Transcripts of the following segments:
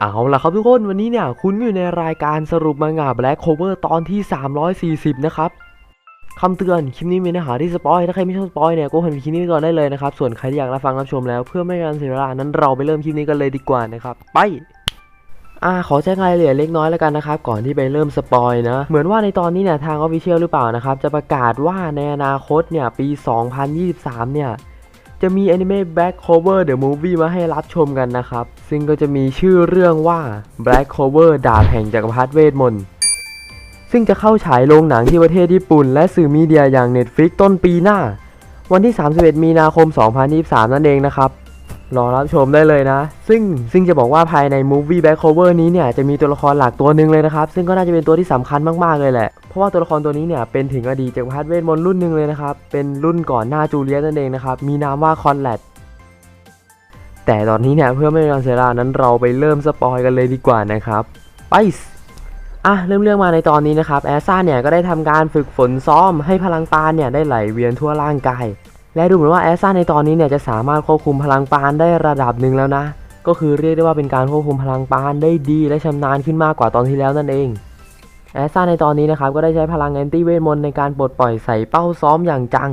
เอาล่ะครับทุกคนวันนี้เนี่ยคุณอยู่ในรายการสรุปมังงะ Black Cover ตอนที่ 340 นะครับคำเตือนคลิปนี้มีเนื้อหาที่สปอยถ้าใครไม่ชอบสปอยเนี่ยก็ห็นคลิปนี้ก่อนได้เลยนะครับ ส่วนใครที่อยากรับฟังรับชมแล้วเพื่อไม่ให้การเสียเวลานั้นเราไปเริ่มคลิปนี้กันเลยดีกว่านะครับไปอ่าขอแจ้งรายละเอียดเล็กน้อยแล้วกันนะครับ ก่อนที่ไปเริ่มสปอยนะ เหมือนว่าในตอนนี้เนี่ยทางออฟฟิเชียลหรือเปล่านะครับ จะประกาศว่าในอนาคตเนี่ยปี 2023 เนี่ย จะมีอนิเมะ Black Cover The Movie มาให้รับชมกันนะครับ ซึ่งก็จะมีชื่อเรื่องว่า Black Clover ดาบแห่งจักรพรรดิเวทมนต์ ซึ่งจะเข้าฉายโรงหนังที่ประเทศญี่ปุ่น และสื่อมีเดียอย่าง Netflix ต้นปีหน้า วันที่ 31 มีนาคม 2023 นั่นเองนะครับ รอรับชมได้เลยนะ ซึ่งซึ่งจะบอกว่าภายใน Movie Black Clover นี้เนี่ยจะมีตัวละครหลักตัวหนึ่งเลยนะครับ ซึ่งก็น่าจะเป็นตัวที่สำคัญมากๆเลยแหละ เพราะว่าตัวละครตัวนี้เนี่ยเป็นถึงอดีตจักรพรรดิเวทมนต์รุ่นหนึ่งเลยนะครับ เป็นรุ่นก่อนหน้าจูเลียสนั่นเองนะครับ มีนามว่าคอนแลด แต่ตอนนี้เนี่ยเพื่อไม่ให้เสียเวลานั้นเราไปเริ่มสปอยกันเลยดีกว่านะครับไปอะเริ่มเรื่องมาในตอนนี้นะครับแอสซ่าเนี่ยก็ได้ทำการฝึกฝนซ้อมให้พลังปานเนี่ยได้ไหลเวียนทั่วร่างกาย และดูเหมือนว่าแอสซ่าในตอนนี้เนี่ยจะสามารถควบคุมพลังปานได้ระดับหนึ่งแล้วนะ ก็คือเรียกได้ว่าเป็นการควบคุมพลังปานได้ดีและชำนาญขึ้นมากกว่าตอนที่แล้วนั่นเองแอสซ่าในตอนนี้นะครับก็ได้ใช้พลังแอนตี้เวทมนต์ในการปลดปล่อยใส่เป้าซ้อมอย่างจัง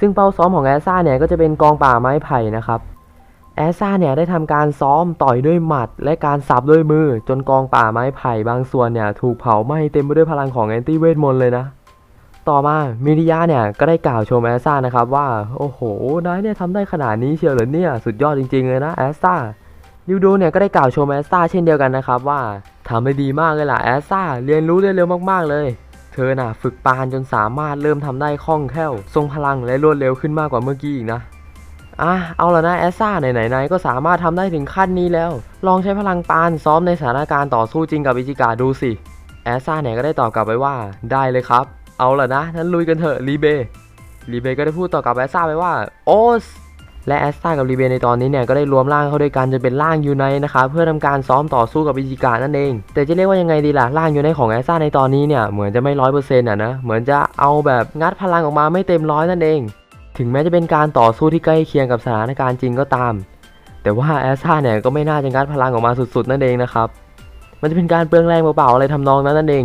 ซึ่งเป้าซ้อมของแอสซ่าเนี่ยก็จะเป็นกองป่าไม้ไผ่นะครับ แอสซ่าเนี่ยได้ทำการซ้อมต่อยด้วยหมัด และการสับด้วยมือ จนกองป่าไม้ไผ่บางส่วนเนี่ยถูกเผาไหม้เต็มไปด้วยพลังของแอนตี้เวทมนต์เลยนะ ต่อมามิริยะเนี่ยก็ได้กล่าวชมแอสซ่านะครับว่า โอ้โหนายเนี่ยทำได้ขนาดนี้เชียวเหรอเนี่ยสุดยอดจริง ๆ เลยนะแอสซ่าลิวโดเนี่ยก็ได้กล่าวชมแอสซ่าเช่นเดียวกันนะครับว่าทำได้ดีมากเลยล่ะแอสซ่าเรียนรู้ได้เร็วมากๆเลย เธอน่ะฝึกปานจนสามารถเริ่มทำได้คล่องแคล่ว ทรงพลังและรวดเร็วขึ้นมากกว่าเมื่อกี้อีกนะ อะเอาละนะแอสซ่าไหนๆนายก็สามารถทำได้ถึงขั้นนี้แล้ว ลองใช้พลังปานซ้อมในสถานการณ์ต่อสู้จริงกับอิจิกาดูสิ แอสซ่าเนี่ยก็ได้ตอบกลับไปว่าได้เลยครับ เอาละนะนั้นลุยกันเถอะรีเบรีเบก็ได้พูดต่อกับแอสซ่าไปว่าโอสและแอสตากับรีเบในตอนนี้เนี่ยก็ได้รวมร่างเข้าด้วยกันจนเป็นร่างยูไนนะครับเพื่อทำการซ้อมต่อสู้กับอิจิกานั่นเอง แต่จะเรียกว่ายังไงดีล่ะร่างยูไนของแอสตาในตอนนี้เนี่ยเหมือนจะไม่ร้อยเปอร์เซ็นต์อะนะเหมือนจะเอาแบบงัดพลังออกมาไม่เต็มร้อยนั่นเอง ถึงแม้จะเป็นการต่อสู้ที่ใกล้เคียงกับสถานการณ์จริงก็ตาม แต่ว่าแอสตาเนี่ยก็ไม่น่าจะงัดพลังออกมาสุดๆนั่นเองนะครับ มันจะเป็นการเปลืองแรงเปล่าๆอะไรทำนองนั้นนั่นเอง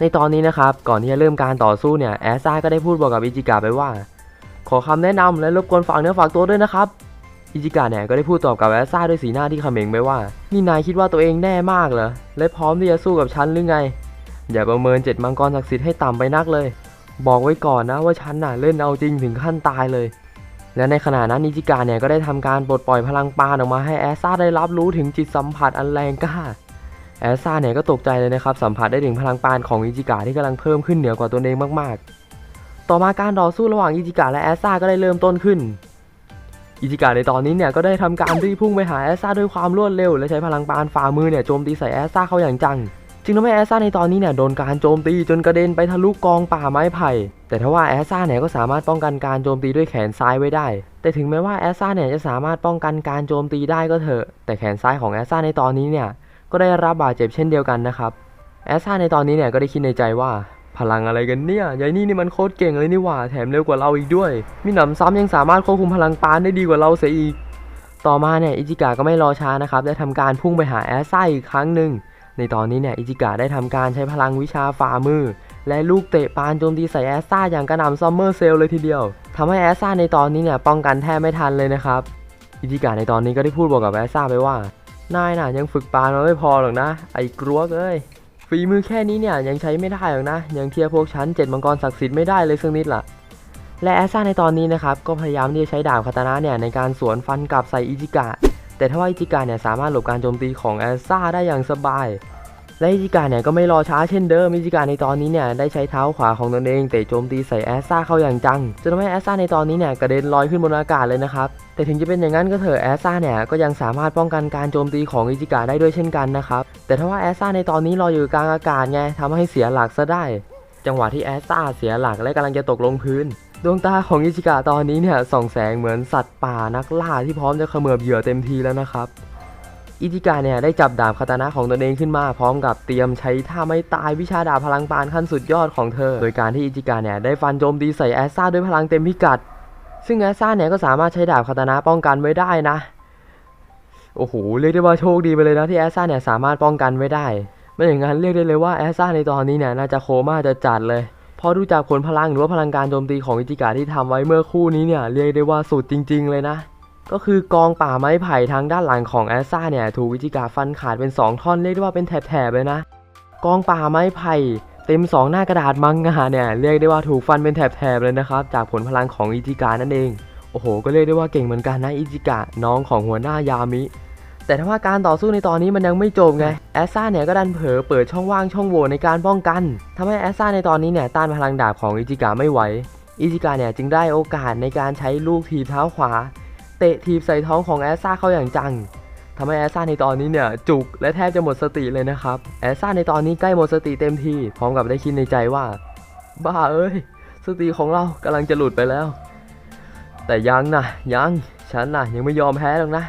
ในตอนนี้นะครับ ก่อนที่จะเริ่มการต่อสู้เนี่ยแอสตาก็ได้พูดบอกกับอิจิกาไปว่า ขอคำแนะนำและรบกวนฝากเนื้อฝากตัวด้วยนะครับ อิจิกะเนี่ยก็ได้พูดตอบกับแอสซ่าด้วยสีหน้าที่เขม็งไปว่า นี่นายคิดว่าตัวเองแน่มากเหรอ และพร้อมที่จะสู้กับฉันหรือไง อย่าประเมินเจ็ดมังกรศักดิ์สิทธิ์ให้ต่ำไปนักเลย บอกไว้ก่อนนะว่าฉันน่ะเล่นเอาจริงถึงขั้นตายเลย และในขณะนั้นอิจิกะเนี่ยก็ได้ทำการปลดปล่อยพลังปานออกมาให้แอสซ่าได้รับรู้ถึงจิตสัมผัสอันแรงกล้าแอสซ่าเนี่ยก็ตกใจเลยนะครับสัมผัสได้ถึงพลังปานของอิจิกะที่กำลังเพิ่มขึ้นเหนือกว่าตัวเองมากๆ ต่อมาการต่อสู้ระหว่างอิจิกะและแอสซ่าก็ได้เริ่มต้นขึ้นอิจิกะในตอนนี้เนี่ยก็ได้ทำการรีพุ่งไปหาแอสซ่าด้วยความรวดเร็ว และใช้พลังปานฝ่ามือเนี่ยโจมตีใส่แอสซ่าเขาอย่างจัง จึงทำให้แอสซ่าในตอนนี้เนี่ยโดนการโจมตีจนกระเด็นไปทะลุกองป่าไม้ไผ่ แต่ทว่าแอสซ่าเนี่ยก็สามารถป้องกันการโจมตีด้วยแขนซ้ายไว้ได้ แต่ถึงแม้ว่าแอสซ่าเนี่ยจะสามารถป้องกันการโจมตีได้ก็เถอะ แต่แขนซ้ายของแอสซ่าในตอนนี้เนี่ยก็ได้รับบาดเจ็บเช่นเดียวกันนะครับ แอสซ่าในตอนนี้เนี่ยก็ได้คิดในใจว่าพลังอะไรกันเนี่ยยายนี่นี่มันโคตรเก่งเลยนี่หว่า แถมเร็วกว่าเราอีกด้วย มีหนำซ้ำยังสามารถควบคุมพลังปานได้ดีกว่าเราเสียอีก ต่อมาเนี่ยอิจิกะก็ไม่รอช้านะครับ ได้ทำการพุ่งไปหาแอสซ่าอีกครั้งหนึ่ง ในตอนนี้เนี่ยอิจิกะได้ทำการใช้พลังวิชาฝ่ามือ และลูกเตะปานโจมตีใส่แอสซ่าอย่างกระหน่ำซัมเมอร์เซลเลยทีเดียวทำให้แอสซ่าในตอนนี้เนี่ยป้องกันแทบไม่ทันเลยนะครับอิจิกะในตอนนี้ก็ได้พูดบอกกับแอสซ่าไปว่านายน่ะยังฝึกปานมาไม่พอหรอกนะ ไอ้กรวเอ้ยฝีมือแค่นี้เนี่ยยังใช้ไม่ได้หรอกนะ ยังเทียบพวกฉันเจ็ดมังกรศักดิ์สิทธิ์ไม่ได้เลยสักนิดล่ะและแอสซ่าในตอนนี้นะครับก็พยายามที่จะใช้ดาบคาตานะเนี่ยในการสวนฟันกลับใส่อิจิกะ แต่ถ้าว่าอิจิกะเนี่ยสามารถหลบการโจมตีของแอซ่าได้อย่างสบาย และอิจิกะเนี่ยก็ไม่รอช้าเช่นเดิมอิจิกะในตอนนี้เนี่ยได้ใช้เท้าขวาของตนเองเตะโจมตีใส่แอซ่าเข้าอย่างจังจนทำให้แอซ่าในตอนนี้เนี่ยกระเด็นลอยขึ้นบนอากาศเลยนะครับแต่ถึงจะเป็นอย่างนั้นก็เถอะแอซ่าเนี่ยก็ยังสามารถป้องกันการโจมตีของอิจิกะได้ด้วยเช่นกันนะครับแต่ถ้าว่าแอซ่าในตอนนี้ลอยอยู่กลางอากาศไงทำให้เสียหลักซะได้ จังหวะที่แอซ่าเสียหลักและกำลังจะตกลงพื้น ดวงตาของอิจิกะตอนนี้เนี่ยส่องแสงเหมือนสัตว์ป่านักล่าที่พร้อมจะเขมือบเหยื่อเต็มทีแล้วนะครับ อิจิกะเนี่ยได้จับดาบคาตานะของตนเองขึ้นมาพร้อมกับเตรียมใช้ท่าไม่ตายวิชาดาบพลังปานขั้นสุดยอดของเธอ โดยการที่อิจิกะเนี่ยได้ฟันโจมตีใส่แอสซ่าด้วยพลังเต็มพิกัด ซึ่งแอสซ่าเนี่ยก็สามารถใช้ดาบคาตานะป้องกันไว้ได้นะ โอ้โหเรียกได้ว่าโชคดีไปเลยนะที่แอสซ่าเนี่ยสามารถป้องกันไว้ได้ ไม่อย่างนั้นเรียกได้เลยว่าแอสซ่าในตอนนี้เนี่ยน่าจะโคม่าจะจัดเลย พราะดูจากผลพลังหรือว่าพลังการโจมตีของอิจิกะที่ทำไว้เมื่อคู่นี้เนี่ยเรียกได้ว่าสุดจริง ๆ เลยนะ ก็คือกองป่าไม้ไผ่ทางด้านหลังของแอสซ่าเนี่ยถูกอิจิกะฟันขาดเป็น 2 ท่อนเรียกได้ว่าเป็นแถบๆเลยนะ กองป่าไม้ไผ่เต็ม 2 หน้ากระดาษมังงะเนี่ยเรียกได้ว่าถูกฟันเป็นแถบๆเลยนะครับจากผลพลังของอิจิกะนั่นเอง โอ้โห ก็เรียกได้ว่าเก่งเหมือนกันนะอิจิกะน้องของหัวหน้ายามิ แต่ถ้าว่าการต่อสู้ในตอนนี้มันยังไม่จบไงแอสซ่าเนี่ยก็ดันเผลอเปิดช่องว่างช่องโหว่ในการป้องกันทำให้แอสซ่าในตอนนี้เนี่ยต้านพลังดาบของอิจิกะไม่ไหวอิจิกะเนี่ยจึงได้โอกาสในการใช้ลูกถีบเท้าขวา เตะถีบใส่ท้องของแอสซ่าเข้าอย่างจังทำให้แอสซ่าในตอนนี้เนี่ยจุกและแทบจะหมดสติเลยนะครับแอสซ่าในตอนนี้ใกล้หมดสติเต็มทีพร้อมกับได้คิดในใจว่า บ้าเอ้ย สติของเรากำลังจะหลุดไปแล้ว แต่ยังนะยังฉันนะยังไม่ยอมแพ้หรอกนะ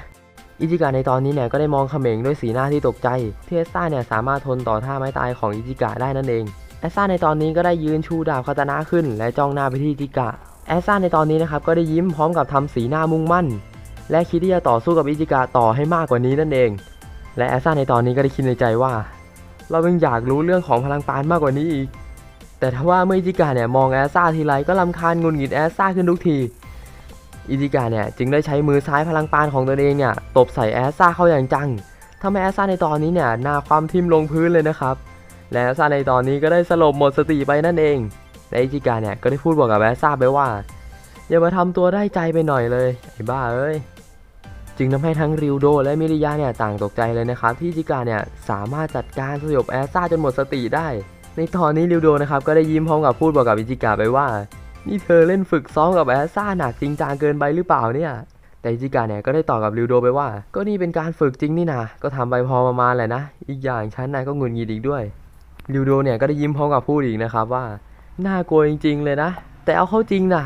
อิจิกะในตอนนี้เนี่ยก็ได้มองเขม็งด้วยสีหน้าที่ตกใจที่เอสซ่าเนี่ยสามารถทนต่อท่าไม้ตายของอิจิกะได้นั่นเองเอสซ่าในตอนนี้ก็ได้ยืนชูดาบคาตานะขึ้น และจ้องหน้าไปที่อิจิกะเอสซ่าในตอนนี้นะครับก็ได้ยิ้มพร้อมกับทำสีหน้ามุ่งมั่น และคิดที่จะต่อสู้กับอิจิกะต่อให้มากกว่านี้นั่นเอง และเอสซ่าในตอนนี้ก็ได้คิดในใจว่า เรายังอยากรู้เรื่องของพลังปานมากกว่านี้อีก แต่ถ้าว่าเมื่ออิจิกะเนี่ยมองแอสซ่าทีไรก็ลำคาญงุนหงิดแอสซ่าขึ้นทุกที อิจิกะเนี่ยจึงได้ใช้มือซ้ายพลังปานของตนเองเนี่ยตบใส่แอสซ่าเข้าอย่างจังทำให้แอสซ่าในตอนนี้เนี่ยหน้าความทิ่มลงพื้นเลยนะครับ และแอสซ่าในตอนนี้ก็ได้สลบหมดสติไปนั่นเองและอิจิกะเนี่ยก็ได้พูดบอกกับแอสซ่าไปว่า อย่ามาทำตัวได้ใจไปหน่อยเลยไอ้บ้าเอ้ยจึงทำให้ทั้งริวโดและมิริยะเนี่ยต่างตกใจเลยนะครับที่อิจิกะเนี่ยสามารถจัดการสยบแอสซ่าจนหมดสติได้ ในตอนนี้ริวโดนะครับก็ได้ยิ้มพร้อมกับพูดบอกกับอิจิกะไปว่า นี่เธอเล่นฝึกซ้อมกับแอสซ่าหนักจริงจังเกินไปหรือเปล่าเนี่ย แต่อิจิกะเนี่ยก็ได้ตอบกับริวโดไปว่า ก็นี่เป็นการฝึกจริงนี่นะก็ทำไปพอประมาณแหละนะ อีกอย่างฉันนายก็งุดหงิดอีกด้วยริวโดเนี่ยก็ได้ยิ้มพร้อมกับพูดอีกนะครับว่า น่ากลัวจริง ๆ เลยนะ แต่เอาเข้าจริงนะ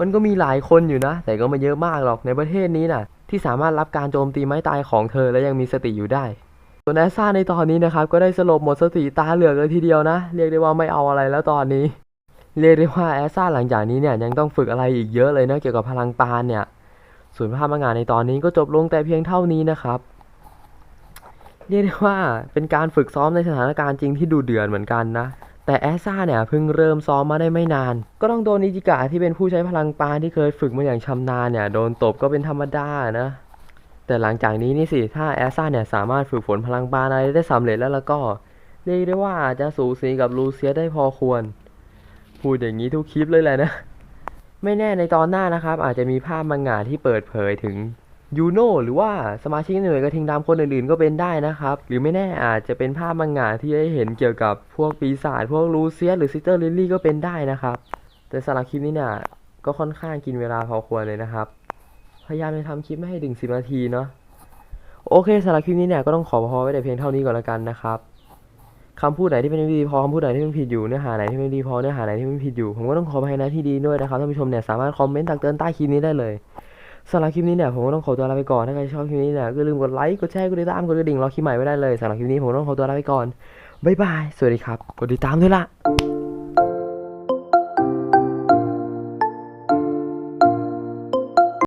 มันก็มีหลายคนอยู่นะ แต่ก็ไม่เยอะมากหรอกในประเทศนี้นะที่สามารถรับการโจมตีไม้ตายของเธอและยังมีสติอยู่ได้ส่วนแอสซ่าในตอนนี้นะครับก็ได้สลบหมดสติตาเหลือกเลยทีเดียวนะ เรียกได้ว่าไม่เอาอะไรแล้วตอนนี้ เรียกได้ว่าแอสซ่าหลังจากนี้เนี่ยยังต้องฝึกอะไรอีกเยอะเลยนะเกี่ยวกับพลังปานเนี่ยส่วนภาพมางานในตอนนี้ก็จบลงแต่เพียงเท่านี้นะครับ เรียกได้ว่าเป็นการฝึกซ้อมในสถานการณ์จริงที่ดูเดือดเหมือนกันนะแต่แอสซ่าเนี่ยเพิ่งเริ่มซ้อมมาได้ไม่นาน ก็ต้องโดนอิจิกะที่เป็นผู้ใช้พลังปานที่เคยฝึกมาอย่างชำนาญเนี่ยโดนตบก็เป็นธรรมดานะแต่หลังจากนี้นี่สิถ้าแอสซ่าเนี่ยสามารถฝึกฝนพลังปานอะไรได้สำเร็จแล้วแล้วก็ เรียกได้ว่าอาจจะสูสีกับลูเซียได้พอควร พูดอย่างนี้ทุกคลิปเลยแหละนะ ไม่แน่ในตอนหน้านะครับ อาจจะมีภาพมังงะที่เปิดเผยถึงยูโน่หรือว่าสมาชิกหน่วยกระทิงดำคนอื่นๆก็เป็นได้นะครับ หรือไม่แน่อาจจะเป็นภาพมังงะที่ได้เห็นเกี่ยวกับพวกปีศาจพวกลูเซียสหรือซิสเตอร์ลิลลี่ก็เป็นได้นะครับ แต่สำหรับคลิปนี้เนี่ยก็ค่อนข้างกินเวลาพอควรเลยนะครับ พยายามจะทำคลิปไม่ให้ถึงสิบนาทีเนาะโอเคสำหรับคลิปนี้เนี่ยก็ต้องขอพอไว้แต่เพียงเท่านี้ก่อนละกันนะครับ คำพูดไหนที่เป็นไม่ดีพอคำพูดไหนที่มันผิดอยู่เนื้อหาไหนที่ไม่ดีพอเนื้อหาไหนที่มันผิดอยู่ผมก็ต้องขออภัยนะที่ดีด้วยนะครับท่านผู้ชมเนี่ยสามารถคอมเมนต์ตักเตือนใต้คลิปนี้ได้เลยสำหรับคลิปนี้เนี่ยผมก็ต้องขอตัวลาไปก่อนถ้าใครชอบคลิปนี้เนี่ยก็อย่าลืมกดไลค์กดแชร์กดติดตามกดกระดิ่งรอคลิปใหม่ไว้ได้เลยสำหรับคลิปนี้ผมต้องขอตัวลาไปก่อนบ๊ายบายสวัสดีครับกดติดตามด้วยล่ะ